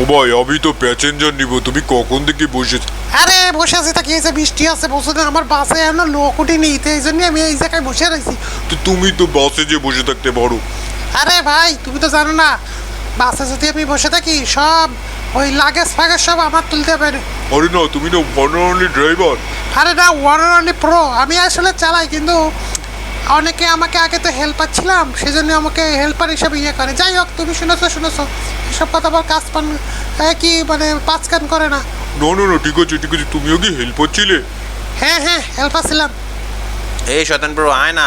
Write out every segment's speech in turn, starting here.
ও ভাই আমি তো প্যাসেঞ্জার নিব তুমি কখন থেকে বসে আরে বসে আছি তা কি হয়েছে? বৃষ্টি আছে বসে না আমার বাসে এখনও লোক উঠিনি তো এই জন্য আমি এই জায়গায় বসে রয়েছি। তো তুমি তো বাসে যে বসে থাকতে পারো। আরে ভাই তুমি তো জানো না বাসে যদি আমি বসে থাকি সব ওই লাগেজ ফাগেজ সব আমার তুলতে হবে আরে না তুমি না অনলি ড্রাইভার আরে না ওয়ান অনলি প্রো আমি আসলে চালাই কিন্তু অনেকে আমাকে আগে তো হেল্পার ছিলাম সেজন্য আমাকে হেল্পার হিসেবে ইয়ে করে। যাই হোক তুমি শুনেছো শুনেছো। এসব কথা আবার কাজ পান কি মানে পাঁচ কান করে না। না না না ঠিক আছে ঠিক আছে। তুমিও কি হেল্প করছিলে হ্যাঁ হ্যাঁ হেল্পার ছিলাম। এই শতান প্রো আয় না।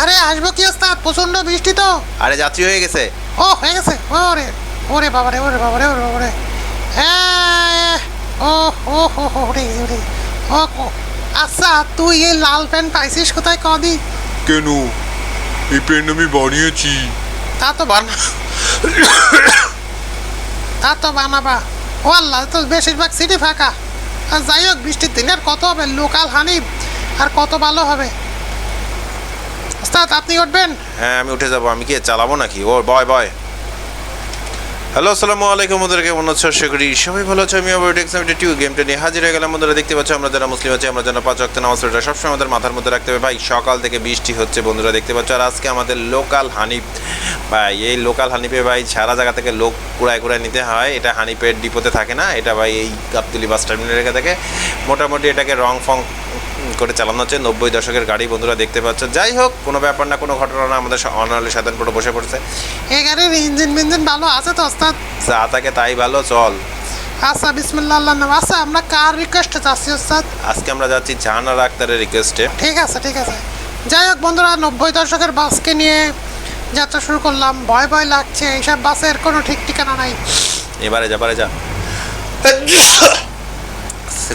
আরে আসব কি ওস্তাদ? প্রচণ্ড বৃষ্টি তো। আরে যাত্রী হয়ে গেছে। ও হয়ে গেছে। ওরে ওরে বাবারে ওরে বাবারে ওরে বাবারে। হ্যাঁ ও ও হো হো উঠে গেছে ও আচ্ছা তুই এই লাল প্যান্ট পাইছিস কোথায় কদি কেন এই পেন আমি বানিয়েছি। তা তো বানা তা তো বানাবা। ও আল্লাহ তো বেশিরভাগ সিটি ফাঁকা। আর যাই হোক বৃষ্টির দিনে আর কত হবে? লোকাল হানি আর কত ভালো হবে? ওস্তাদ আপনি উঠবেন? হ্যাঁ আমি উঠে যাব। আমি কি চালাবো নাকি? ও বয় বয়। হ্যালো, আসসালামু আলাইকুম বন্ধুরা, কেমন আছো? আশা করি সবাই ভালো আছো। আমি আবার টেক্স আমি টিউ গেমটা নিয়ে হাজির হয়ে গেলাম। বন্ধুরা, দেখতে পাচ্ছ, আমরা যারা মুসলিম আছি, আমরা যারা পাঁচ ওয়াক্ত নামাজ পড়ি সবসময় আমাদের মাথার মধ্যে রাখতে হবে। ভাই, সকাল থেকে বৃষ্টি হচ্ছে বন্ধুরা, দেখতে পাচ্ছ। আর আজকে আমাদের লোকাল হানিফ। ভাই, এই লোকাল হানিফে ভাই, সারা জায়গা থেকে লোক কুড়ায় কুড়ায় নিতে হয়। এটা হানিফের ডিপোতে থাকে না, এটা ভাই এই গাবতলি বাস টার্মিনাল রেখে থাকে। মোটামুটি এটাকে রং ফং করে চালানো হচ্ছে। নব্বই দশকের গাড়ি বন্ধুরা দেখতে পাচ্ছ যাই হোক কোনো ব্যাপার না কোনো ঘটনা না আমাদের অনালি সাধারণ করে বসে পড়ছে। এই গাড়ির ইঞ্জিন মিঞ্জিন ভালো আছে তো ওস্তাদ? যা থাকে তাই ভালো চল। আচ্ছা বিসমিল্লা আল্লাহ নাম। আচ্ছা আমরা কার রিকোয়েস্টে যাচ্ছি ওস্তাদ? আজকে আমরা যাচ্ছি জাহানার আক্তারের রিকোয়েস্টে ঠিক আছে ঠিক আছে। যাই হোক বন্ধুরা নব্বই দশকের বাসকে নিয়ে যাত্রা শুরু করলাম। ভয় ভয় লাগছে। এইসব বাসের কোনো ঠিক ঠিকানা নাই। এবারে যা বারে যা।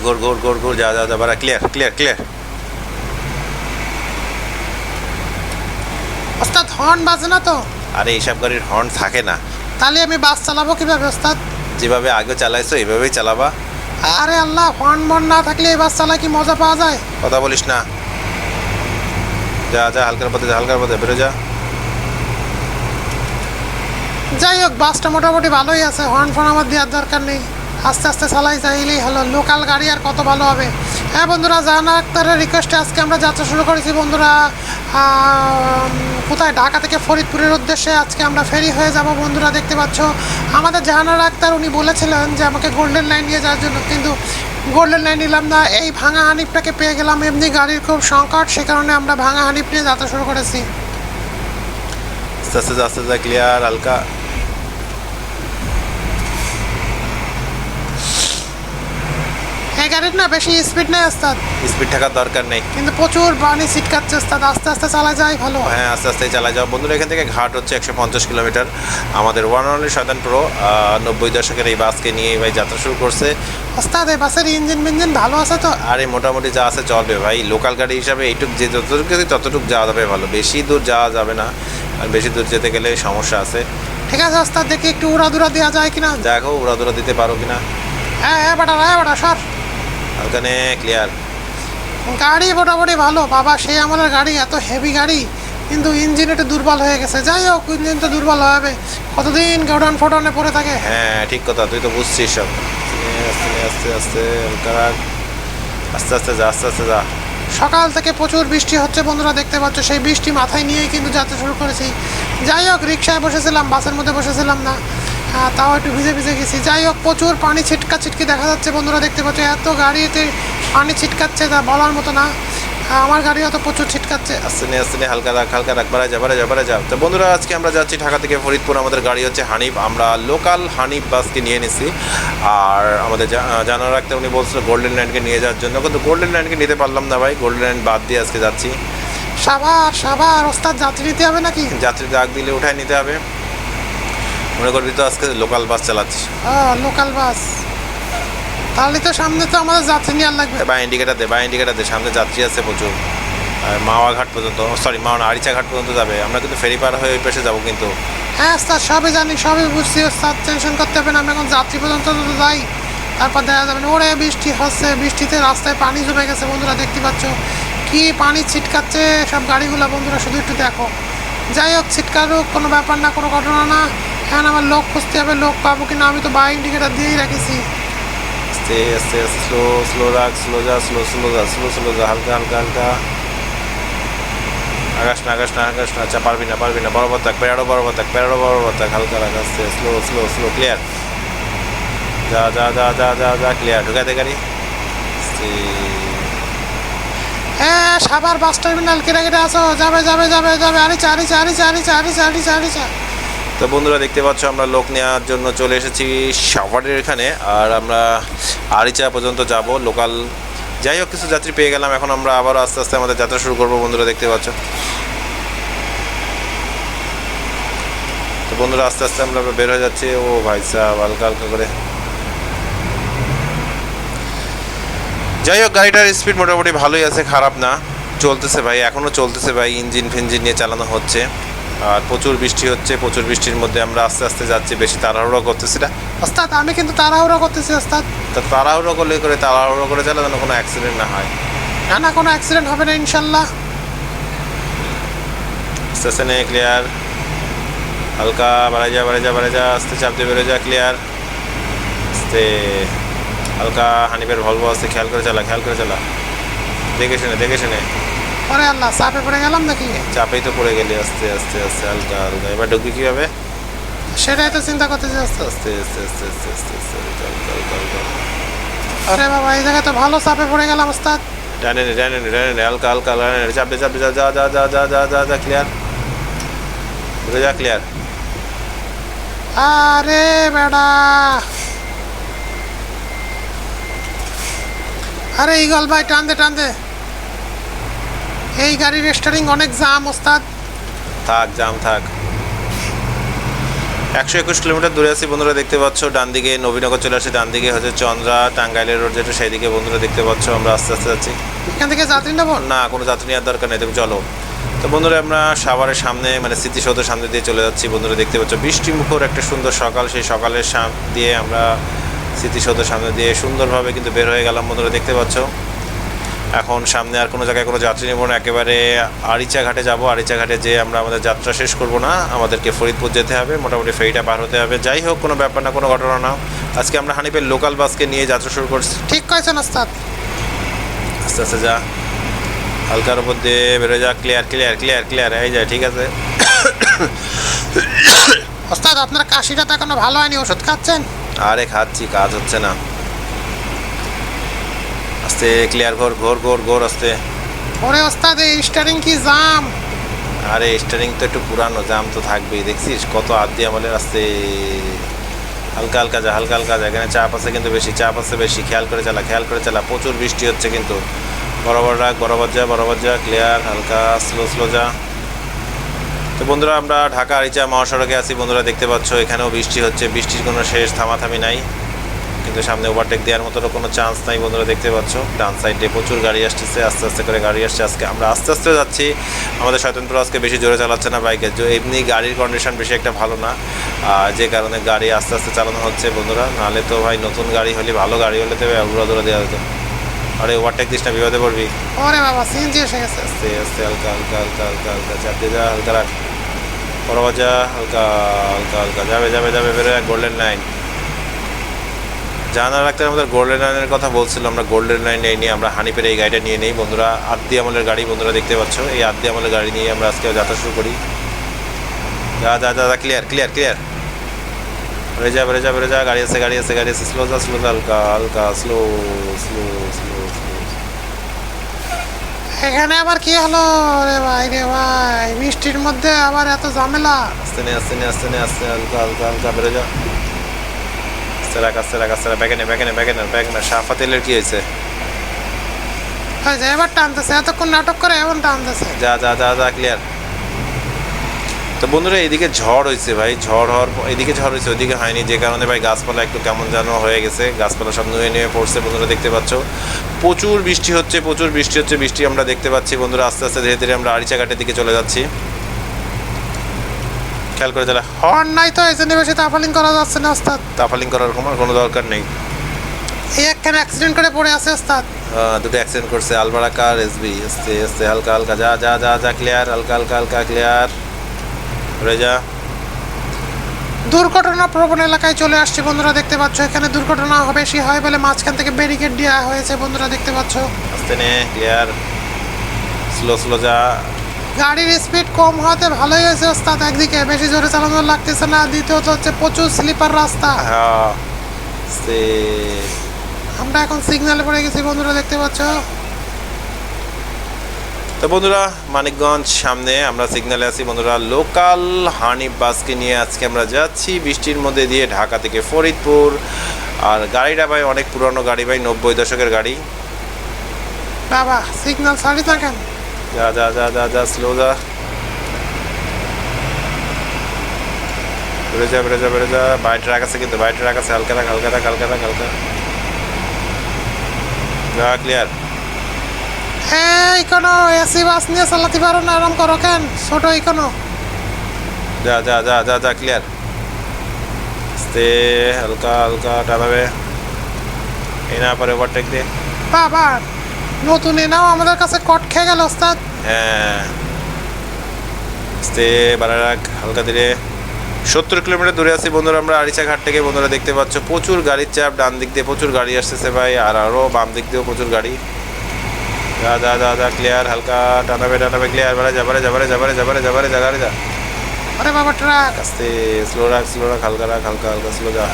গোর গোর গোর গোর যা যা যা বারা ক্লিয়ার ক্লিয়ার ক্লিয়ার ওস্তাদ হর্ন বাজে না তো? আরে এইসব গাড়ির হর্ন থাকে না। তাহলে আমি বাস চালাবো কীভাবে ওস্তাদ? যেভাবে আগে চালাইছো এভাবেই চালাবা। আরে আল্লাহ হর্ন বর্ন না থাকলে এই বাস চালায় কি মজা পাওয়া যায়? কথা বলিস না। যা যা হালকার পথে যা হালকার পথে বেরো যা। যাই হোক বাসটা মোটামুটি ভালোই আছে হর্ন ফর্ন আমার দেওয়ার দরকার নেই। আস্তে আস্তে চালাই চাইলেই হলো। লোকাল গাড়ি আর কত ভালো হবে? হ্যাঁ বন্ধুরা, জাহানা আক্তারের রিকোয়েস্টে আজকে আমরা যাত্রা শুরু করেছি। বন্ধুরা কোথায়? ঢাকা থেকে ফরিদপুরের উদ্দেশ্যে আজকে আমরা ফেরি হয়ে যাব। বন্ধুরা, দেখতে পাচ্ছ, আমাদের জাহানার আক্তার উনি বলেছিলেন যে আমাকে গোল্ডেন লাইন নিয়ে যাওয়ার জন্য। কিন্তু গোল্ডেন লাইন নিলাম না, এই ভাঙা হানিফটাকে পেয়ে গেলাম। এমনি গাড়ির খুব সংকট, সে কারণে আমরা ভাঙা হানিফ নিয়ে যাত্রা শুরু করেছি। আস্তে আস্তে আস্তে ক্লিয়ার হালকা। এই গাড়ির না বেশি স্পিড নেই ওস্তাদ। স্পিড থাকার দরকার নেই। কিন্তু প্রচুর পানি ছিটকাচ্ছে ওস্তাদ আস্তে আস্তে চালা যায় ভালো। হ্যাঁ আস্তে আস্তে চালাই যাও। বন্ধুরা এখান থেকে ঘাট হচ্ছে একশো পঞ্চাশ কিলোমিটার। আমাদের ওয়ান অনলি শতান প্রো নব্বই দশকের এই বাসকে নিয়ে ভাই যাত্রা শুরু করছে। ওস্তাদ এই বাসের ইঞ্জিন মিঞ্জিন ভালো আছে তো? আরে মোটামুটি যা আছে চলবে ভাই। লোকাল গাড়ি হিসাবে এইটুক যে যতটুকু ততটুকু যাওয়া যাবে ভালো। বেশি দূর যাওয়া যাবে না। আর বেশি দূর যেতে গেলে সমস্যা আছে। ঠিক আছে ওস্তাদ দেখি একটু উড়াদুরা দেওয়া যায় কিনা? দেখো উড়াদুরা দিতে পারো কিনা। হ্যাঁ হ্যাঁ বেটা হ্যাঁ বেটা সর। ওখানে ক্লিয়ার গাড়ি মোটামুটি ভালো বাবা সেই আমলের গাড়ি এত হেভি গাড়ি কিন্তু ইঞ্জিন একটু দুর্বল হয়ে গেছে। যাই হোক ইঞ্জিন তো দুর্বল হবে। কতদিন গোডাউন ফোডাউনে পড়ে থাকে? হ্যাঁ ঠিক কথা তুই তো বুঝছিস সব। আস্তে আস্তে আস্তে আস্তে আস্তে যা আস্তে আস্তে যা। সকাল থেকে প্রচুর বৃষ্টি হচ্ছে বন্ধুরা দেখতে পাচ্ছ সেই বৃষ্টি মাথায় নিয়েই কিন্তু যাত্রা শুরু করেছি। যাই হোক রিক্সায় বসেছিলাম বাসের মধ্যে বসেছিলাম না। তাও একটু ভিজে ভিজে গেছি। যাই হোক প্রচুর পানি ছিটকা ছিটকি দেখা যাচ্ছে বন্ধুরা দেখতে পাচ্ছ এত গাড়িতে পানি ছিটকাচ্ছে তা বলার মতো না। আহ, আমার গাড়িও তো প্রচুর ছিটকাচ্ছে। আস্তে নিয়ে আস্তে নিয়ে হালকা রাখ হালকা রাখ বাড়া যা বাড়া যা যা। তো বন্ধুরা আজকে আমরা যাচ্ছি ঢাকা থেকে ফরিদপুর। আমাদের গাড়ি হচ্ছে হানিফ। আমরা লোকাল হানিফ বাসকে নিয়ে নিছি। আর আমাদের জানা রাখতে উনি বলছিল গোল্ডেন ল্যান্ডকে নিয়ে যাওয়ার জন্য। কিন্তু গোল্ডেন ল্যান্ডকে নিতে পারলাম না ভাই। গোল্ডেন ল্যান্ড বাদ দিয়ে আজকে যাচ্ছি। সাবার সাবার ওস্তাদ যাত্রী নিতে হবে নাকি? যাত্রী ডাক দিলে উঠায় নিতে হবে। মনে করবি তো আজকে লোকাল বাস চালাচ্ছি লোকাল বাস তাহলে তো সামনে তো আমাদের যাত্রী নেওয়ার লাগবে। বা ইন্ডিকেটার দে বা ইন্ডিকেটার দে সামনে যাত্রী আছে প্রচুর। আর মাওয়া ঘাট পর্যন্ত সরি মাওয়া না, আরিচা ঘাট পর্যন্ত যাবে। আমরা কিন্তু ফেরি পার হয়ে ওই পাশে যাব কিন্তু। হ্যাঁ স্যার সবই জানি সবই বুঝছি। ওস্তাদ টেনশন করতে হবে না আমি এখন যাত্রী পর্যন্ত তো যাই। তারপর দেখা যাবে ওরে বৃষ্টি হচ্ছে বৃষ্টিতে রাস্তায় পানি জমে গেছে বন্ধুরা দেখতে পাচ্ছ। কি পানি ছিটকাচ্ছে সব গাড়িগুলো বন্ধুরা শুধু একটু দেখো। যাই হোক ছিটকারুক কোনো ব্যাপার না কোনো ঘটনা না। এখন আমার লোক খুঁজতে হবে লোক পাবো কিনা আমি তো বা ইন্ডিকেটার দিয়েই রাখেছি। আস্তে আস্তে আস্তে স্লো স্লো রাখ স্লো যা স্লো স্লো যা স্লো স্লো যা হালকা হালকা হালকা। আকাশ না আকাশ না আকাশ না আচ্ছা পারবি না পারবি না বরাবর থাক প্যারাডো বরাবর থাক প্যারাডো বরাবর থাক হালকা রাখ আস্তে স্লো স্লো স্লো ক্লিয়ার যা যা যা যা যা যা ক্লিয়ার ঢুকাতে গাড়ি। হ্যাঁ সাবার বাস টার্মিনাল কেটে কেটে আসো। যাবে যাবে যাবে যাবে আরিচা চারি আরিচা আরিচা চারি আরিচা আরিচা তো বন্ধুরা দেখতে পাচ্ছ, আমরা লোক নেওয়ার জন্য চলে এসেছি সাভারের এখানে, আর আমরা আরিচা পর্যন্ত যাব, লোকাল। যাই হোক, কিছু যাত্রী পেয়ে গেলাম, এখন আমরা আবারও আস্তে আস্তে আমাদের যাত্রা শুরু করব, বন্ধুরা দেখতে পাচ্ছ। তো বন্ধুরা, আস্তে আস্তে আমরা বের হয়ে যাচ্ছি। ও ভাই সাহেব, হালকা হালকা করে। যাই হোক, গাড়িটার স্পিড মোটামুটি ভালোই আছে, খারাপ না। চলতেছে ভাই এখনও চলতেছে ভাই, ইঞ্জিন ফিঞ্জিন নিয়ে চালানো হচ্ছে। আর প্রচুর বৃষ্টি হচ্ছে প্রচুর বৃষ্টির মধ্যে আমরা আস্তে আস্তে যাচ্ছি বেশি তাড়াহুড়ো করতেছি না। ওস্তাদ আমি কিন্তু তাড়াহুড়ো করতেছি ওস্তাদ। তা তাড়াহুড়ো করলে করে তাড়াহুড়ো করে চালা যেন কোনো অ্যাক্সিডেন্ট না হয়। না না কোনো অ্যাক্সিডেন্ট হবে না ইনশাল্লাহ। স্টেশনে ক্লিয়ার হালকা বাড়াই যা বাড়াই যা বাড়াই যা আস্তে চাপ দিয়ে বেরো যা ক্লিয়ার আস্তে হালকা হানিফের ভলভো আছে খেয়াল করে চালা খেয়াল করে চালা। দেখে শুনে দেখে শুনে। পরে আল্লাহ চাপে পড়ে গেলাম নাকি? চাপেই তো পড়ে গেলি আস্তে আস্তে আস্তে হালকা হালকা এবার ঢুকবি কীভাবে? সেটাই তো চিন্তা করতেছি। আস্তে আস্তে আস্তে আস্তে আস্তে আস্তে হালকা হালকা হালকা হালকা আরে বাবা এই জায়গায় তো ভালো চাপে পড়ে গেলাম ওস্তাদ। ডানে নে ডানে নে ডানে নে হালকা হালকা ডানে নে। চাপ দে যা যা যা যা যা যা যা যা ক্লিয়ার বুঝে যা ক্লিয়ার আরে বেড়া আরে ইগল ভাই টান দে টান দে। এই গাড়ির স্টারিং অনেক জাম ওস্তাদ। থাক জাম থাক। একশো একুশ কিলোমিটার দূরে আছি বন্ধুরা দেখতে পাচ্ছ। ডান দিকে নবীনগর চলে আসছে ডান দিকে হচ্ছে চন্দ্রা টাঙ্গাইলের রোড যেটা সেই দিকে বন্ধুরা দেখতে পাচ্ছ আমরা আস্তে আস্তে যাচ্ছি। এখান থেকে যাত্রী নেব? না কোনো যাত্রী নেওয়ার দরকার নেই তুমি চলো। তো বন্ধুরা আমরা সাভারের সামনে মানে স্মৃতিসৌধের সামনে দিয়ে চলে যাচ্ছি। বন্ধুরা দেখতে পাচ্ছ বৃষ্টি মুখর একটা সুন্দর সকাল। সেই সকালের সাম দিয়ে আমরা স্মৃতিসৌধের সামনে দিয়ে সুন্দরভাবে কিন্তু বের হয়ে গেলাম বন্ধুরা দেখতে পাচ্ছ। এখন সামনে আর কোনো জায়গায় কোনো যাত্রী নেব না। একেবারে আরিচা ঘাটে যাব। আরিচা ঘাটে যেয়ে আমরা আমাদের যাত্রা শেষ করব না। আমাদেরকে ফরিদপুর যেতে হবে। মোটামুটি ফেরিটা পার হতে হবে। যাই হোক কোনো ব্যাপার না কোনো ঘটনা না। আজকে আমরা হানিপের লোকাল বাসকে নিয়ে যাত্রা শুরু করছি। ঠিক কয়েছেন ওস্তাদ। আস্তে আস্তে যা। হালকার উপর দিয়ে বেরো যা। ক্লিয়ার ক্লিয়ার ক্লিয়ার ক্লিয়ার এই যায় ঠিক আছে। ওস্তাদ আপনার কাশিটা তো এখনও ভালো হয়নি। ওষুধ খাচ্ছেন? আরে খাচ্ছি কাজ হচ্ছে না। আস্তে ক্লিয়ার ঘোর ঘোর ঘোর ঘোর আস্তে। ওরে ওস্তাদ এই স্টারিং কি জাম আরে স্টারিং তো একটু পুরানো জাম তো থাকবেই। দেখছিস কত আদি আমলের আস্তে। হালকা হালকা যা হালকা হালকা যা। এখানে চাপ আছে কিন্তু বেশি চাপ আছে বেশি। খেয়াল করে চালা খেয়াল করে চালা। প্রচুর বৃষ্টি হচ্ছে কিন্তু। বরাবর রাখ বরাবর যা বরাবর যা ক্লিয়ার হালকা স্লো স্লো যা। তো বন্ধুরা আমরা ঢাকা আরিচা মহাসড়কে আছি। বন্ধুরা দেখতে পাচ্ছ এখানেও বৃষ্টি হচ্ছে। বৃষ্টির কোনো শেষ থামাথামি নাই। কিন্তু সামনে ওভারটেক দেওয়ার মতো কোনো চান্স নাই বন্ধুরা দেখতে পাচ্ছ। ডান সাইডে প্রচুর গাড়ি আসতেছে আস্তে আস্তে করে গাড়ি আসছে। আজকে আমরা আস্তে আস্তে যাচ্ছি। আমাদের স্বতন্ত্র আজকে বেশি জোরে চালাচ্ছে না বাইকে যে এমনি গাড়ির কন্ডিশন বেশি একটা ভালো না। আর যে কারণে গাড়ি আস্তে আস্তে চালানো হচ্ছে বন্ধুরা। নাহলে তো ভাই নতুন গাড়ি হলে ভালো গাড়ি হলে তো উড়া দৌড়া দেওয়া হতো আরে ওভারটেক দিস না বিপদে পড়বি। ওরে বাবা সিএনজি এসে গেছে। আস্তে আস্তে হালকা হালকা হালকা হালকা হালকা চাপ দিয়ে যা হালকা রাখ। যা হালকা হালকা হালকা যাবে যাবে যাবে বেরো গোল্ডেন লাইন জানা রাখতে আমাদের গোল্ডেন লাইনের কথা বলছিলাম আমরা গোল্ডেন লাইন এই নিয়ে আমরা হানিপের এই গাড়িটা নিয়ে নেই। বন্ধুরা আদ্দি আমলের গাড়ি বন্ধুরা দেখতে পাচ্ছ। এই আদ্দি আমলের গাড়ি নিয়ে আমরা আজকে যাত্রা শুরু করি। যা যা যা যা ক্লিয়ার ক্লিয়ার ক্লিয়ার বেড়ে যা বেড়ে যা বেড়ে যা গাড়ি আছে গাড়ি আছে গাড়ি আছে। স্লো যা স্লো হালকা হালকা স্লো স্লো স্লো স্লো এখানে আবার কি হলো রে ভাই রে ভাই? মিষ্টির মধ্যে আবার এত ঝামেলা? আস্তে নে আস্তে নে আস্তে নে আস্তে হালকা হালকা হালকা বেড়ে যা। রাখ আস্তে রাখ ব্যাগে নে ব্যাগে নে ব্যাগে নে ব্যাগ না। সাফা তেলের কি হয়েছে? ওই যে এবার টানতেছে এতক্ষণ নাটক করে এমন টানতেছে। যা যা যা যা ক্লিয়ার তো বন্ধুরা এদিকে ঝড় হয়েছে ভাই ঝড় হওয়ার এদিকে ঝড় হয়েছে ওইদিকে হয়নি। যে কারণে ভাই গাছপালা একটু কেমন যেন হয়ে গেছে। গাছপালা সব নুয়ে নিয়ে পড়ছে বন্ধুরা দেখতে পাচ্ছ। প্রচুর বৃষ্টি হচ্ছে প্রচুর বৃষ্টি হচ্ছে বৃষ্টি আমরা দেখতে পাচ্ছি। বন্ধুরা আস্তে আস্তে ধীরে ধীরে আমরা আড়িচা ঘাটের দিকে চলে যাচ্ছি। খেয়াল করে তাহলে। হর্ন নাই তো এই জন্য বেশি তাফালিং করা যাচ্ছে না ওস্তাদ। তাফালিং করার কোনো- কোনো দরকার নেই। এই একখানে অ্যাক্সিডেন্ট করে পড়ে আছে ওস্তাদ। আহ, দুটো অ্যাক্সিডেন্ট করছে আলবাড়া কার এসবি আস্তে আস্তে হালকা হালকা যা যা যা যা ক্লিয়ার হালকা হালকা হালকা ক্লিয়ার ঘুরে যা দুর্ঘটনা প্রবণ এলাকায় চলে আসছে বন্ধুরা দেখতে পাচ্ছ। এখানে দুর্ঘটনা বেশি হয় বলে মাঝখান থেকে ব্যারিকেড দেওয়া হয়েছে বন্ধুরা দেখতে পাচ্ছ। আস্তে নে ক্লিয়ার স্লো স্লো যা। গাড়ির স্পিড কম হওয়াতে ভালোই হয়েছে ওস্তাদ। একদিকে বেশি জোরে চালানো লাগতেছে না দ্বিতীয়ত হচ্ছে প্রচুর স্লিপার রাস্তা। হ্যাঁ। আমরা এখন সিগন্যালে পড়ে গেছি বন্ধুরা দেখতে পাচ্ছ? তো বন্ধুরা মানিকগঞ্জ সামনে আমরা সিগন্যালে আছি। বন্ধুরা লোকাল হানি বাসকে নিয়ে আজকে আমরা যাচ্ছি। বৃষ্টির মধ্যে দিয়ে ঢাকা থেকে ফরিদপুর। আর গাড়িটা ভাই অনেক পুরনো গাড়ি ভাই নব্বই দশকের গাড়ি। বাবা সিগন্যাল ছাড়ি না কেন? যা যা যা যা যা স্লো যা। বেড়ে যা বেড়ে যা বেড়ে যা। বাইরে ট্রাক আছে কিন্তু বাইরে ট্রাক আছে হালকা রাখ হালকা রাখ হালকা রাখ হালকা যা ক্লিয়ার এই কোনো এসি বাস নিয়ে চালাতে পারো না আরাম করো কেন? ছোট কোনো যা যা যা যা যা ক্লিয়ার আস্তে হালকা হালকা টানাবে এই না পারে ওভারটেক দে। বাবা নতুন এনাও আমাদের কাছে কট খেয়ে গেল ওস্তাদ। হ্যাঁ। আস্তে বাড়া রাখ হালকা ধীরে। সত্তর কিলোমিটার দূরে আছি বন্ধুরা আমরা আরিচা ঘাট থেকে বন্ধুরা দেখতে পাচ্ছ প্রচুর গাড়ির চাপ ডান দিক দিয়ে প্রচুর গাড়ি আসতেছে ভাই আর আরও বাম দিক দিয়েও প্রচুর গাড়ি। যা যা যা যা ক্লিয়ার হালকা টানাবে টানাবে ক্লিয়ার বাড়া যাবারে যাবারে যাবারে যাবারে যাবারে যা গাড়ি যা। আরে বাবা ট্রাক। আস্তে স্লো রাখ স্লো রাখ হালকা রাখ হালকা হালকা স্লো যা।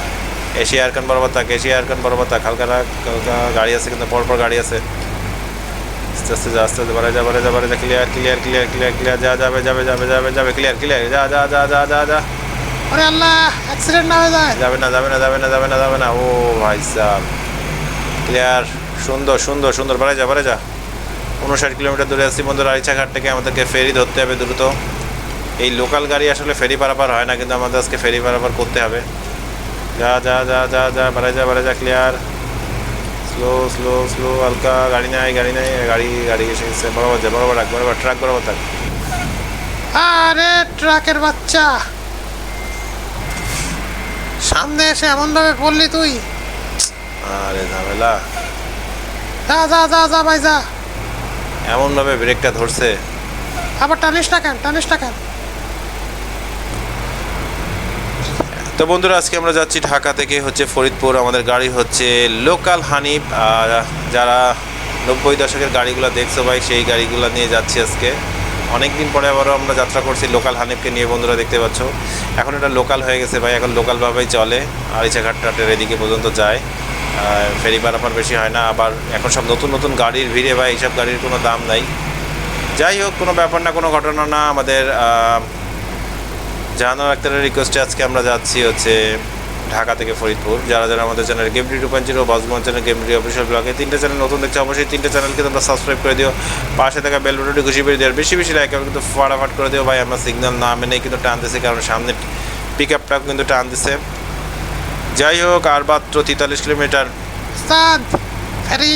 এশিয়া আরকান বরাবর থাক এশিয়া আরকান বরাবর থাক হালকা রাখ হালকা গাড়ি আছে কিন্তু পর পর গাড়ি আছে। আস্তে আস্তে যা আস্তে আস্তে বাড়ে যা বাড়ে যা বাড়ে যা clear clear clear clear clear যা যাবে যাবে যাবে যাবে যাবে ক্লিয়ার ক্লিয়ার যা যা যা যা যা যা আরে আল্লাহ অ্যাক্সিডেন্ট না হয়ে যায় যাবে না যাবে না যাবে না যাবে না যাবে না ও ভাই সাহ ক্লিয়ার সুন্দর সুন্দর সুন্দর বাড়ে যা বাড়ে যা উনষাট কিলোমিটার দূরে আছি বন্ধুরা আরিচাঘাট থেকে আমাদেরকে ফেরি ধরতে হবে দ্রুত এই লোকাল গাড়ি আসলে ফেরি পারাপার হয় না কিন্তু আমাদের আজকে ফেরি পারাপার করতে হবে যা যা যা যা যা বাড়ে যা বাড়ে যা ক্লিয়ার স্লো স্লো স্লো হালকা গাড়ি নাই গাড়ি নাই গাড়ি গাড়ি এসে গেছে বরাবর যা বরাবর রাখ বরাবর ট্রাক বরাবর থাক আরে ট্রাকের বাচ্চা। সামনে এসে এমন ভাবে পড়লি তুই? আরে ঝামেলা। যা যা যা যা ভাই যা। এমনভাবে ব্রেকটা ধরছে। আবার টানিস না কেন টানিস না কেন? তো বন্ধুরা, আজকে আমরা যাচ্ছি ঢাকা থেকে হচ্ছে ফরিদপুর। আমাদের গাড়ি হচ্ছে লোকাল হানিফ, আর যারা নব্বই দশকের গাড়িগুলো দেখছ ভাই, সেই গাড়িগুলো নিয়ে যাচ্ছি আজকে। অনেক দিন পরে আবারও আমরা যাত্রা করছি লোকাল হানিফকে নিয়ে, বন্ধুরা দেখতে পাচ্ছ। এখন এটা লোকাল হয়ে গেছে ভাই, এখন লোকালভাবেই চলে। আরিচাঘাট টাটের এদিকে পর্যন্ত যায়। ফেরি পারাপার বেশি হয় না, আবার এখন সব নতুন নতুন গাড়ির ভিড়ে ভাই, এইসব গাড়ির কোনো দাম নাই। যাই হোক, কোনো ব্যাপার না, কোনো ঘটনা না। আমাদের জাহানার আক্তারের রিকোয়েস্টে আজকে আমরা যাচ্ছি হচ্ছে ঢাকা থেকে ফরিদপুর। যারা যারা আমাদের চ্যানেল গেমডি টু পয়েন্ট জিরো বাসগঞ্জ চ্যানেল গেমডি অফিসিয়াল ব্লগে তিনটে চ্যানেল নতুন দেখছে অবশ্যই তিনটে চ্যানেলকে তোমরা সাবস্ক্রাইব করে দিও। পাশে থাকা বেল বাটনটি খুশি করে দিও বেশি বেশি লাইক কিন্তু ফাটাফাট করে দিও। ভাই আমরা সিগন্যাল না মেনে কিন্তু টান দিছি কারণ সামনে পিক আপটাও কিন্তু টান দিছে যাই হোক আর মাত্র তেতাল্লিশ কিলোমিটার।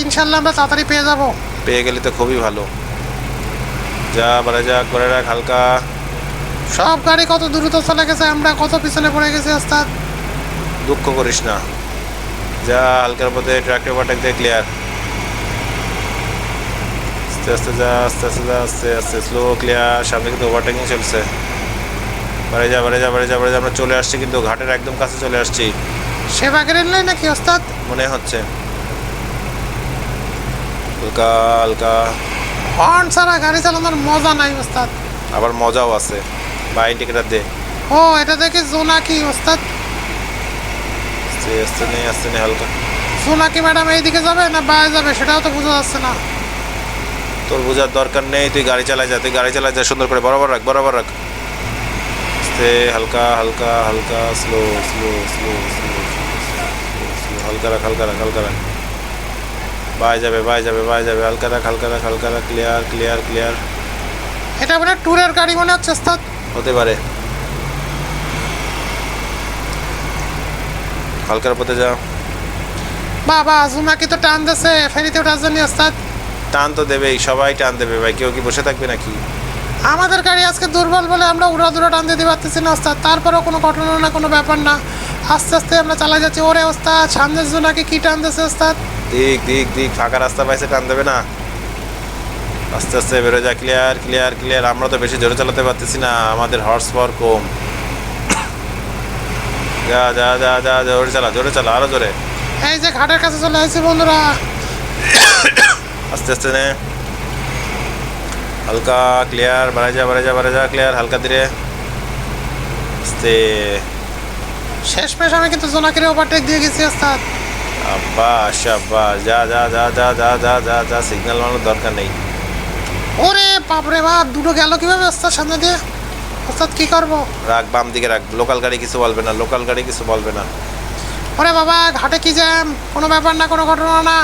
ইনশাল্লাহ আমরা তাড়াতাড়ি পেয়ে যাব। পেয়ে গেলে তো খুবই ভালো। যা বাড়া যা করে রাখ হালকা। সব গাড়ি কত দ্রুত চলে গেছে আমরা কত পিছনে পড়ে গেছি ওস্তাদ? দুঃখ করিস না। যা হালকার পথে ট্রাক্টর ওভারটেক দিয়ে ক্লিয়ার আস্তে আস্তে যা আস্তে আস্তে যা আস্তে আস্তে স্লো ক্লিয়ার সামনে কিন্তু ওভারটেকিং চলছে। বাড়ে যা বাড়ে যা বাড়ে যা বাড়ে যা আমরা চলে আসছি কিন্তু ঘাটের একদম কাছে চলে আসছি। সেবা গ্রেন নাই নাকি ওস্তাদ? মনে হচ্ছে। হালকা হালকা। হর্ন ছাড়া গাড়ি চালানোর মজা নাই ওস্তাদ। আবার মজাও আছে। বা ইন্ডিকেটার দে। ও এটা দেখি জোনাকি ওস্তাদ? আস্তে আস্তে নেই আস্তে নেই হালকা। জোনাকি ম্যাডাম এইদিকে যাবে না বাইরে যাবে? সেটাও তো বোঝা যাচ্ছে না। তোর বোঝার দরকার নেই তুই গাড়ি চালাই যা তুই গাড়ি চালাই যা সুন্দর করে বরাবর রাখ বরাবর রাখ। আস্তে হালকা হালকা হালকা স্লো স্লো স্লো স্লো হালকা রাখ হালকা রাখ হালকা রাখ। বাই যাবে বাই যাবে বাই যাবে হালকা রাখ হালকা রাখ হালকা রাখ ক্লিয়ার ক্লিয়ার ক্লিয়ার এটা মানে ট্যুরের গাড়ি মনে হচ্ছে হতে পারে। হালকার পথে যা। বাবা জোনাকি তো টান দিছে? ফেরিতে ওঠার জন্য ওস্তাদ। টান তো দেবেই সবাই টান দেবে ভাই। কেউ কি বসে থাকবে নাকি? আমাদের গাড়ি আজকে দুর্বল বলে আমরা উড়া দুরা টান দিতে পারতেছি না ওস্তাদ। তারপরেও কোনো ঘটনা না কোনো ব্যাপার না। আস্তে আস্তে আমরা চালাই যাচ্ছি। ওরে ওস্তাদ সামনের জোনাকি কি টান দিছে ওস্তাদ? দিক দিক দিক। ফাঁকা রাস্তা পাইছে টান দেবে না। আস্তে আস্তে বেরো যা ক্লিয়ার ক্লিয়ার ক্লিয়ার আমরা তো বেশি জোরে চালাতে পারতেছি না আমাদের হর্স পাওয়ার কম যা যা যা যা জোরে চালা জোরে চালা আরও জোরে এই যে ঘাটের কাছে চলে আসছি বন্ধুরা আস্তে আস্তে নে হালকা ক্লিয়ার বাড়া যা বাড়া যা বাড়া যা ক্লিয়ার হালকা ধীরে আস্তে শেষ পেশ আমি কিন্তু জোনাকিরে ওভারটেক দিয়ে গেছি ওস্তাদ আব্বাস আব্বাস যা যা যা যা যা যা যা যা সিগন্যাল মানোর দরকার নেই ওরে বাপরে বাপ দুটো গেল কীভাবে? রাস্তার সামনে দিয়ে। ওস্তাদ কি করব? রাখ বাম দিকে রাখ লোকাল গাড়ি কিছু বলবে না লোকাল গাড়ি কিছু বলবে না। ওরে বাবা ঘাটে কি জ্যাম? কোনো ব্যাপার না কোনো ঘটনা না।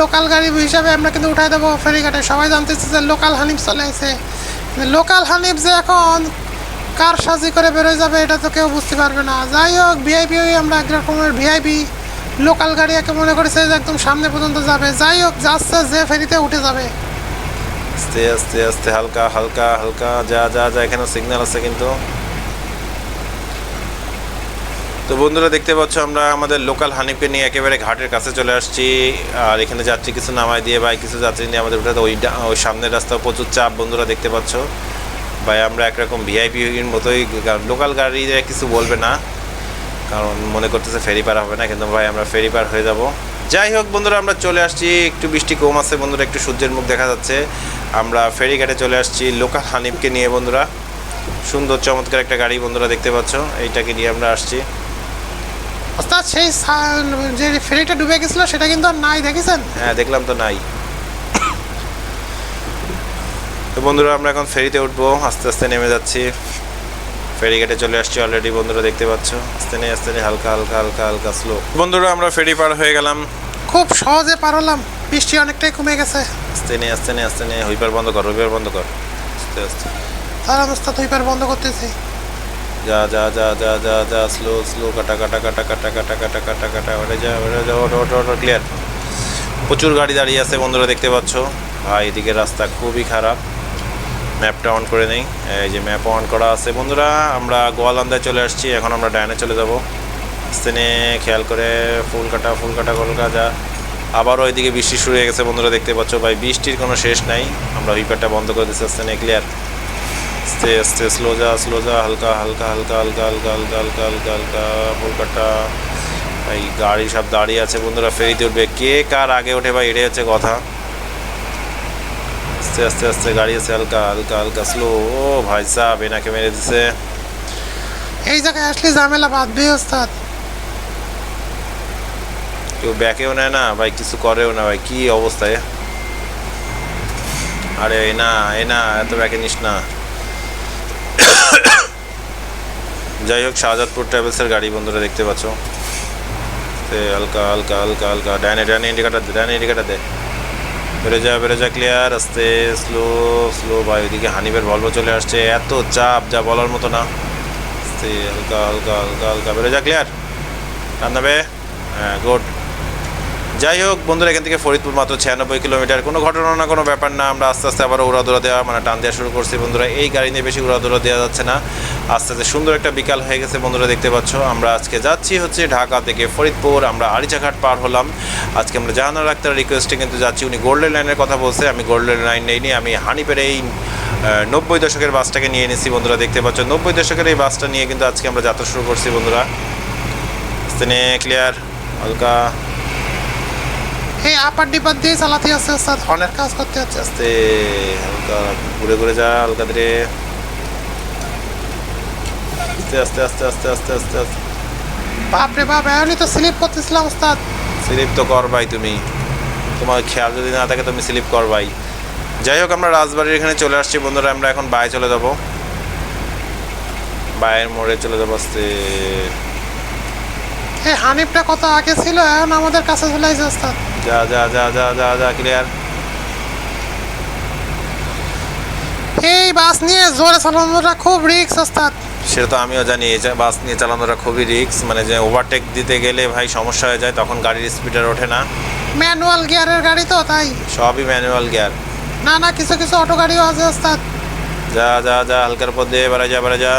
লোকাল গাড়ি হিসাবে আমরা কিন্তু উঠাই দেবো ফেরিঘাটে। সবাই জানতেছে যে লোকাল হানিফ চলে এসে লোকাল হানিফ যে এখন কার সাজি করে বেরোয় যাবে এটা তো কেউ বুঝতে পারবে না। যাই হোক ভিআইপি আমরা এক রকমের ভিআইপি লোকাল গাড়ি একে মনে করেছে যে একদম সামনে পর্যন্ত যাবে। যাই হোক যাচ্ছে যে ফেরিতে উঠে যাবে। আস্তে আস্তে আস্তে, হালকা হালকা হালকা, যা যা যা, এখানে সিগন্যাল আছে কিন্তু। তো বন্ধুরা দেখতে পাচ্ছ আমরা আমাদের লোকাল হানিফকে নিয়ে একেবারে ঘাটের কাছে চলে আসছি। আর এখানে যাত্রী কিছু নামাই দিয়ে ভাই কিছু যাত্রী নিয়ে আমাদের ওই ওই সামনের রাস্তা প্রচুর চাপ, বন্ধুরা দেখতে পাচ্ছ। ভাই, আমরা একরকম ভিআইপির মতোই লোকাল গাড়ি কিছু বলবে না, কারণ মনে করতেছে ফেরি পার হবে না, কিন্তু ভাই, আমরা ফেরি পার হয়ে যাব। যাই হোক বন্ধুরা, আমরা চলে আসছি। একটু বৃষ্টি কম আছে বন্ধুরা, একটু সূর্যের মুখ দেখা যাচ্ছে। আমরা ফেরিঘাটে চলে আসছি লোকাল হানিফকে নিয়ে বন্ধুরা। সুন্দর চমৎকার একটা গাড়ি বন্ধুরা দেখতে পাচ্ছ। এইটাকে নিয়ে আমরা আসছি। ওস্তাদ সেই যে ফেরিটা ডুবে গেছিল সেটা কিন্তু আর নাই দেখেছেন? হ্যাঁ দেখলাম তো নাই। তো বন্ধুরা আমরা এখন ফেরিতে উঠবো। আস্তে আস্তে নেমে যাচ্ছি। ফেরিঘাটে চলে আসছি অলরেডি বন্ধুরা দেখতে পাচ্ছ। আস্তে নিয়ে আস্তে নিয়ে হালকা হালকা হালকা হালকা স্লো বন্ধুরা আমরা ফেরি পার হয়ে গেলাম। খুব সহজে পার হলাম। বৃষ্টি অনেকটাই কমে গেছে। আস্তে নিয়ে আস্তে নিয়ে আস্তে নিয়ে হুইপার বন্ধ কর হুইপার বন্ধ কর। আস্তে আস্তে। তার অবস্থা দুই পার বন্ধ করতেছি। যা যা যা যা যা যা স্লো স্লো কাটা কাটা কাটা কাটা কাটা কাটা কাটা কাটা ওটা যা ওটা যা ওটা ওটা ওটা ক্লিয়ার প্রচুর গাড়ি দাঁড়িয়ে আছে বন্ধুরা দেখতে পাচ্ছ। ভাই এদিকে রাস্তা খুবই খারাপ। ম্যাপটা অন করে নেই। এই যে ম্যাপ অন করা আছে বন্ধুরা আমরা গোয়ালন্দায় চলে আসছি এখন আমরা ডায়নে চলে যাব। আস্তে নিয়ে খেয়াল করে ফুল কাটা ফুল কাটা কলকা যা। আবারও ওইদিকে বৃষ্টি শুরু হয়ে গেছে বন্ধুরা দেখতে পাচ্ছ ভাই বৃষ্টির কোনো শেষ নাই আমরা হুইপারটা বন্ধ করে দিচ্ছি আস্তে নিয়ে ক্লিয়ার আস্তে আস্তে স্লো যা স্লো যা হালকা হালকা হালকা হালকা হালকা হালকা হালকা হালকা হালকা কলকাতা ভাই গাড়ি সব দাঁড়িয়ে আছে বন্ধুরা ফেরিতে উঠবে কে কার আগে ওঠে ভাই এটাই হচ্ছে কথা আস্তে আস্তে আস্তে গাড়ি আছে হালকা হালকা হালকা স্লো ও ভাই সাহেব এনাকে মেরে দিছে এই জায়গায় আসলে ঝামেলা বাঁধবে ওস্তাদ কেউ ব্যাকেও নেয় না, ভাই কিছু করেও না, ভাই কি অবস্থায় আরে এ না এ না, এত ব্যাকে নিস না। যাই হোক, শাহজাদপুর ট্রাভেলসের গাড়ি বন্ধুরা দেখতে পাচ্ছ। হালকা হালকা হালকা হালকা ডাইনে ডাইনে ইন্ডিকেটার দে ডাইনে ইন্ডিকেটার দে। বেরো যা বেরো যা ক্লিয়ার আস্তে স্লো স্লো ভাই, ওইদিকে হানিবের ভলভো চলে আসছে, এত চাপ, যা বলার মতো না। আস্তে, হালকা হালকা হালকা হালকা বেরো যা ক্লিয়ার রান্নাবে হ্যাঁ গুড যাই হোক, বন্ধুরা, এখান থেকে ফরিদপুর মাত্র ছিয়ানব্বই কিলোমিটার। কোনো ঘটনা না, কোনো ব্যাপার না, আমরা আস্তে আস্তে আবার উড়াদৌড়া দেওয়া মানে টান দেওয়া শুরু করছি, বন্ধুরা। এই গাড়ি নিয়ে বেশি উড়াদৌড়া দেওয়া যাচ্ছে না। আস্তে আস্তে সুন্দর একটা বিকাল হয়ে গেছে, বন্ধুরা, দেখতে পাচ্ছ। আমরা আজকে যাচ্ছি হচ্ছে ঢাকা থেকে ফরিদপুর। আমরা আরিচাঘাট পার হলাম। আজকে আমরা জাহানার আক্তার রিকোয়েস্টে কিন্তু যাচ্ছি। উনি গোল্ডেন লাইনের কথা বলছে, আমি গোল্ডেন লাইন নেইনি আমি হানিপের এই নব্বই দশকের বাসটাকে নিয়ে এনেছি, বন্ধুরা, দেখতে পাচ্ছ। নব্বই দশকের এই বাসটা নিয়ে কিন্তু আজকে আমরা যাত্রা শুরু করছি, বন্ধুরা। ক্লিয়ার হালকা। এই আপার ডিপার দিয়ে চালাতে আছে ওস্তাদ হর্নের কাজ করতে হচ্ছে আস্তে হালকা ঘুরে ঘুরে যা হালকা ধীরে। আস্তে আস্তে আস্তে আস্তে আস্তে আস্তে আস্তে। বাপরে বাপ এমনি তো স্লিপ করতেছিলাম ওস্তাদ স্লিপ তো কর ভাই তুমি। তোমার খেয়াল যদি না থাকে তুমি স্লিপ কর ভাই যাই হোক আমরা রাজবাড়ির এখানে চলে আসছি। বন্ধুরা আমরা এখন বায়ে চলে যাব। বায়ের মোড়ে চলে যাব আস্তে। এই হানিফটা কত আগে ছিল এখন আমাদের কাছে চলে আসছে ওস্তাদ যা যা যা যা যা যা ক্লিয়ার এই বাস নিয়ে জোরে চালানোটা খুব রিক্স ওস্তাদ। সেটা তো আমিও জানি এই বাস নিয়ে চালানোটা খুবই রিস্ক মানে যে ওভারটেক দিতে গেলে ভাই সমস্যা হয়ে যায় তখন গাড়ির স্পিডার ওঠে না। ম্যানুয়াল গিয়ারের গাড়ি তো তাই। সবই ম্যানুয়াল গিয়ার না না কিছু কিছু অটো গাড়িও আছে ওস্তাদ। যা যা যা হালকার পর দিয়ে বেড়া যা বেড়া যা।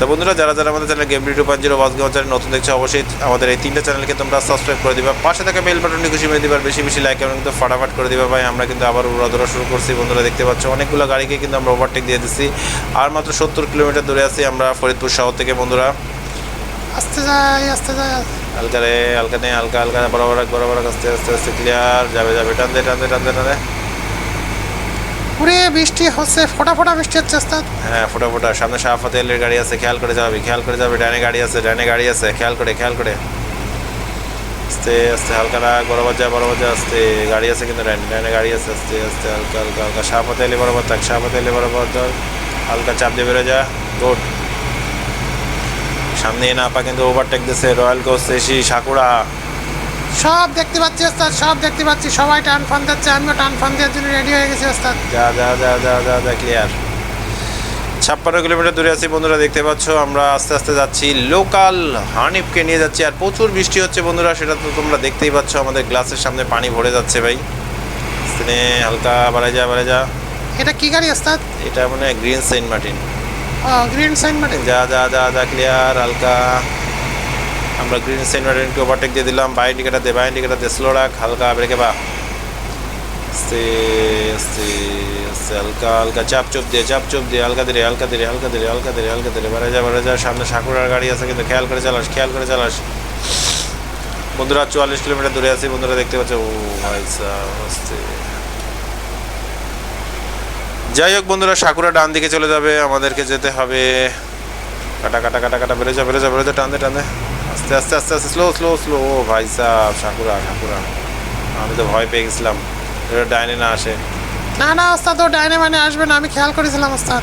তো বন্ধুরা যারা যারা আমাদের channel game two point zero bus game channel নতুন দেখছ অবশ্যই আমাদের এই তিনটা চ্যানেলকে তোমরা সাবস্ক্রাইব করে দিবা। পাশে থাকা বেল বাটনটি খুশি মেরে দিবার বেশি বেশি লাইক এবং কিন্তু ফাটাফাট করে দিবা। ভাই আমরা কিন্তু আবার উড়াদৌড়া শুরু করছি বন্ধুরা দেখতে পাচ্ছ অনেকগুলো গাড়িকে কিন্তু আমরা ওভারটেক দিয়ে দিচ্ছি আর মাত্র সত্তর কিলোমিটার দূরে আছি আমরা ফরিদপুর শহর থেকে বন্ধুরা। আস্তে যাই আস্তে যাই। হালকা রে হালকা নে হালকা হালকা বরাবর বরাবর রাখ, আস্তে আস্তে আস্তে ক্লিয়ার যাবে যাবে টানতে টানতে টান দে টান দে টান দে। পুরে বৃষ্টি হচ্ছে, ফোটা ফোটা বৃষ্টি হচ্ছে হ্যাঁ ফোটা ফোটা। সামনে শাহ তেলের গাড়ি আছে, খেয়াল করে যাবে, খেয়াল করে যাবে ডানে গাড়ি আছে ডানে গাড়ি আছে, খেয়াল করে খেয়াল করে। আস্তে আস্তে, হালকা রাখ বরাবর যা বরাবর যা আস্তে, গাড়ি আছে কিন্তু ডানে ডানে গাড়ি আছে, আস্তে আস্তে, হালকা হালকা হালকা। শাহ তেলে বরাবর থাক শাহ তেলে বরাবর ধর হালকা চাপ দিয়ে বেরো যা গুড সামনে না পা কিন্তু ওভারটেক দিছে রয়্যাল কোচ এসি সাকুরা সব দেখতে পাচ্ছি ওস্তাদ সব দেখতে পাচ্ছি। সবাই টান ফান দিচ্ছে আমিও টান ফান দেওয়ার জন্য রেডি হয়ে গেছি ওস্তাদ। যা যা যা যা যা যা ক্লিয়ার ছাপ্পান্ন কিলোমিটার দূরে আছি বন্ধুরা দেখতে পাচ্ছ আমরা আস্তে আস্তে যাচ্ছি লোকাল হানিফকে নিয়ে যাচ্ছি আর প্রচুর বৃষ্টি হচ্ছে বন্ধুরা সেটা তো তোমরা দেখতেই পাচ্ছ আমাদের গ্লাসের সামনে পানি ভরে যাচ্ছে ভাই। হালকা বাড়াই যা বাড়াই যা। এটা কি গাড়ি ওস্তাদ? এটা মানে green saint Martin. Green sign Martin. যা যা যা যা ক্লিয়ার হালকা। আমরা গ্রিন সেন্ট মার্টিনকে ওভারটেক দিয়ে দিলাম। বাইরে টিকেটা দে বাইরে টিকেটা দে। স্লো রাখ, হালকা ব্রেকে বা। হালকা হালকা, চাপ চুপ দিয়ে চাপ চুপ দিয়ে হালকা ধীরে হালকা ধীরে হালকা ধীরে হালকা ধীরে হালকা ধীরে। বাড়ে যা বাড়ে যা, সামনে সাকুরার গাড়ি আছে কিন্তু খেয়াল করে চালাস, খেয়াল করে চালাস। বন্ধুরা, চুয়াল্লিশ কিলোমিটার দূরে আছি, বন্ধুরা দেখতে পাচ্ছ। ও ভাই আস্তে। যাই হোক বন্ধুরা, সাকুরা ডান দিকে চলে যাবে। আমাদেরকে যেতে হবে। কাটা কাটা কাটা কাটা বেড়ে যা বেড়ে যা বেড়ে যা টানতে টানতে আস্তে আস্তে আস্তে আস্তে স্লো স্লো স্লো ও ভাই সাহ সাকুরা সাকুরা আমি তো ভয় পেয়ে গেছিলাম। এটা ডাইনে না আসে। না না ওস্তাদ ও ডাইনে মানে আসবে না। আমি খেয়াল করেছিলাম ওস্তাদ।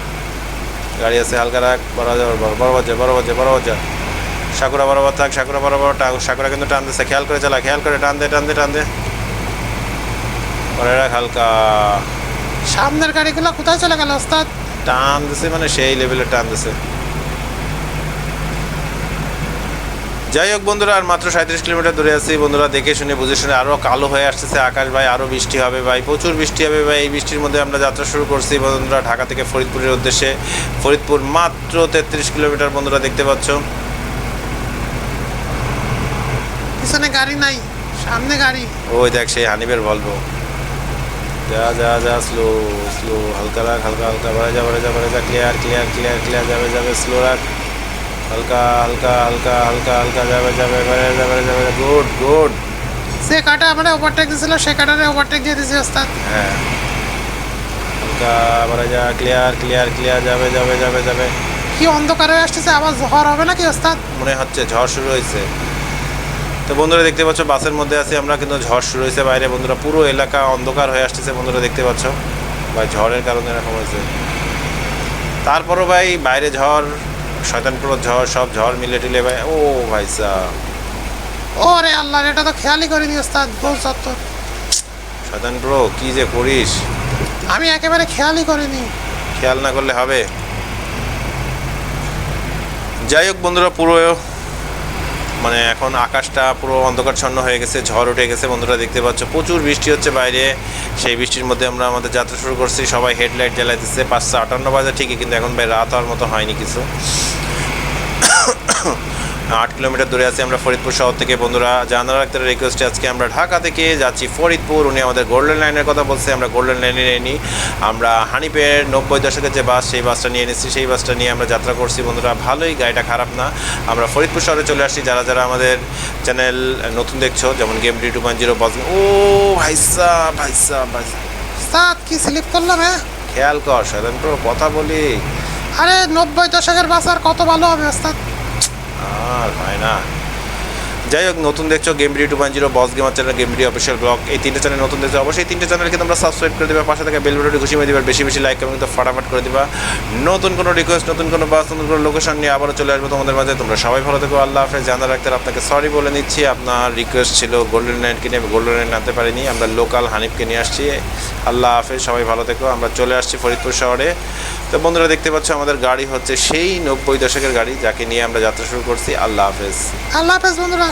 গাড়ি আছে হালকা রাখ। বড় বরাবর যা বরাবর যা বরাবর যা সাকুরা বরাবর থাক সাকুরা বরাবর টাক সাকুরা কিন্তু টান দিচ্ছে খেয়াল করে চালা খেয়াল করে টান দে টান দে টান দে। পরে রাখ হালকা। সামনের গাড়িগুলো কোথায় চলে গেল ওস্তাদ? টান দিছে মানে সেই লেভেলের টান দিছে। যাই হোক বন্ধুরা আর মাত্র সাঁত্রিশ কিলোমিটার দূরে আছি। বন্ধুরা দেখে শুনে বুঝে শুনে আরও কালো হয়ে আসতেছে আকাশ ভাই আরও বৃষ্টি হবে ভাই প্রচুর বৃষ্টি হবে ভাই। এই বৃষ্টির মধ্যে আমরা যাত্রা শুরু করছি বন্ধুরা ঢাকা থেকে ফরিদপুরের উদ্দেশ্যে। ফরিদপুর মাত্র তেত্রিশ কিলোমিটার বন্ধুরা দেখতে পাচ্ছ। পিছনে গাড়ি নাই সামনে গাড়ি। ওই দেখ সেই হানিবের বলব যা যা যা স্লো স্লো হালকা রাখ হালকা হালকা বাড়ে যা বাড়ে যা বাড়ে যা ক্লিয়ার ক্লিয়ার ক্লিয়ার ক্লিয়ার যাবে যাবে স্লো রাখ। হালকা হালকা হালকা হালকা হালকা যাবে যাবে বাড়ে যাবে যাবে গুড গুড। সে কাটা মানে ওভারটেক দিয়েছিল সে কাটারে ওভারটেক দিয়ে দিয়েছে ওস্তাদ। হ্যাঁ। হালকা বাড়ে যা ক্লিয়ার ক্লিয়ার ক্লিয়ার যাবে যাবে যাবে যাবে। কি অন্ধকার হয়ে আসতেছে আবার ঝড় হবে নাকি ওস্তাদ? মনে হচ্ছে ঝড় শুরু হয়েছে। তো বন্ধুরা দেখতে পাচ্ছ বাসের মধ্যে আছি আমরা কিন্তু ঝড় শুরু হয়েছে বাইরে। বন্ধুরা পুরো এলাকা অন্ধকার হয়ে আসতেছে বন্ধুরা দেখতে পাচ্ছ। ভাই ঝড়ের কারণে এরকম হয়েছে। তারপরও ভাই বাইরে ঝড় শয়তানপুর ঝড় সব ঝড় মিলে টিলে ভাই। ও ভাই সাহ। ওরে আল্লাহ এটা তো খেয়ালই করিনি ওস্তাদ বল সত্তর শয়তানপুর কি যে করিস? আমি একেবারে খেয়ালই করিনি। খেয়াল না করলে হবে। যাই হোক বন্ধুরা পুরো মানে এখন আকাশটা পুরো অন্ধকারচ্ছন্ন হয়ে গেছে, ঝড় উঠে গেছে, বন্ধুরা দেখতে পাচ্ছ, প্রচুর বৃষ্টি হচ্ছে বাইরে। সেই বৃষ্টির মধ্যে আমরা আমাদের যাত্রা শুরু করছি, সবাই হেডলাইট জ্বালাই দিচ্ছে পাঁচশো আটান্ন বাজে ঠিকই, কিন্তু এখন ভাই রাত হওয়ার মতো হয়নি কিছু। আট কিলোমিটার দূরে আছি আমরা ফরিদপুর শহর থেকে। বন্ধুরা জানার একটা রিকোয়েস্টে আজকে আমরা ঢাকা থেকে যাচ্ছি ফরিদপুর। উনি আমাদের গোল্ডেন লাইনের কথা বলছে আমরা গোল্ডেন লাইনে নিই আমরা হানিপের নব্বই দশকের যে বাস সেই বাসটা নিয়ে নিচ্ছি সেই বাসটা নিয়ে আমরা যাত্রা করছি। বন্ধুরা ভালোই গাড়িটা খারাপ না। আমরা ফরিদপুর শহরে চলে আসছি। যারা যারা আমাদের চ্যানেল নতুন দেখছ যেমন game D two point zero boss ও ভাইসা ভাইসা ভাইসা কি স্লিপ করলাম হ্যাঁ? খেয়াল কর সাধারণ কথা বলি। আরে নব্বই দশকের বাস আর কত ভালো হবে ওস্তাদ? আর হয় না। যাই হোক নতুন দেখছ game video two point zero boss gamer channel game video official blog এই তিনটে চ্যানেল নতুন দেখছ, অবশ্যই তিনটে চ্যানেলকে তোমরা সাবস্ক্রাইব করে দেবে, পাশে থেকে বেল বাটনটি ঘুষি মেরে দিবে, বেশি বেশি লাইক কমেন্ট তো ফাটাফাট করে দিবা। নতুন কোনো রিকোয়েস্ট নতুন কোনো বাস নতুন কোনো লোকেশন নিয়ে আবারও চলে আসব তোমাদের মাঝে। তোমরা সবাই ভালো থেকো, আল্লাহ হাফেজ। জানা রাখতে আপনাকে সরি বলে নিচ্ছি, আপনার রিকোয়েস্ট ছিল গোল্ডেন নাইটকে নিয়ে গোল্ডেন নাইট আনতে পারিনি, আমরা লোকাল হানিফকে নিয়ে আসছি। আল্লাহ হাফেজ, সবাই ভালো থেকো। আমরা চলে আসছি ফরিদপুর শহরে। তো বন্ধুরা দেখতে পাচ্ছ আমাদের গাড়ি হচ্ছে সেই নব্বই দশকের গাড়ি, যাকে নিয়ে আমরা যাত্রা শুরু করছি। আল্লাহ হাফেজ। আল্লাহ হাফেজ বন্ধুরা।